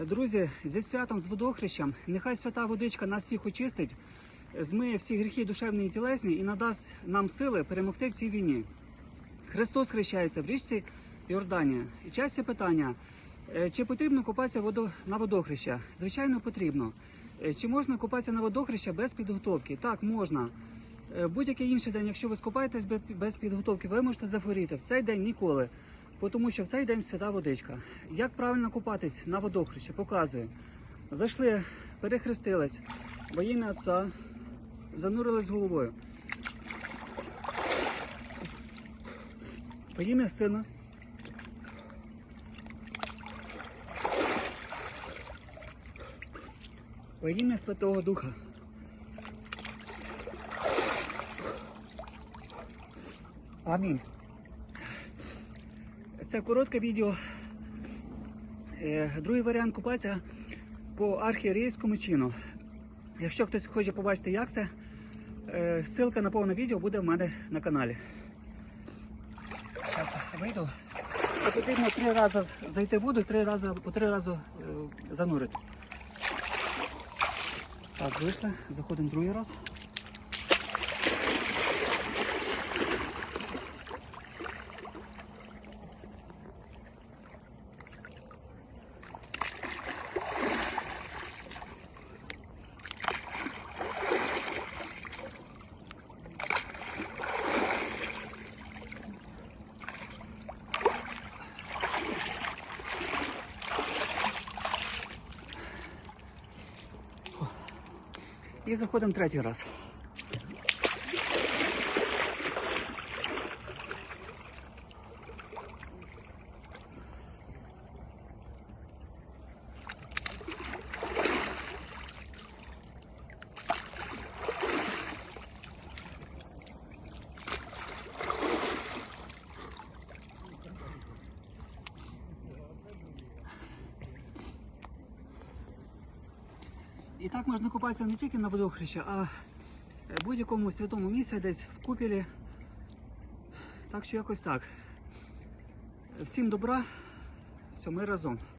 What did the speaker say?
Друзі, зі святом з водохрещем, нехай свята водичка нас всіх очистить, змиє всі гріхи душевні і тілесні і надасть нам сили перемогти в цій війні. Христос хрещається в річці Йорданія. І часті питання: е, чи потрібно купатися на водохреща? Звичайно, потрібно. Е, Чи можна купатися на водохреща без підготовки? Так, можна. Е, Будь-який інший день, якщо ви скупаєтесь без підготовки, ви можете захворіти. В цей день ніколи. Тому що в цей день свята водичка. Як правильно купатись на водохреща? Показую. Зайшли, перехрестились, во ім'я Отця, занурились головою. Во ім'я Сина. Во ім'я Святого Духа. Амінь. Це коротке відео. Е, Другий варіант купатися по архієрейському чину. Якщо хтось хоче побачити, як це, е, ссылка на повне відео буде в мене на каналі. Зараз вийду. Це потрібно три рази зайти в воду і три рази, по три рази е, зануритись. Так, вийшли, заходимо другий раз. І заходимо третій раз. І так можна купатися не тільки на водохреща, а в будь-якому святому місці, десь в купілі. Так що якось так. Всім добра, все, ми разом.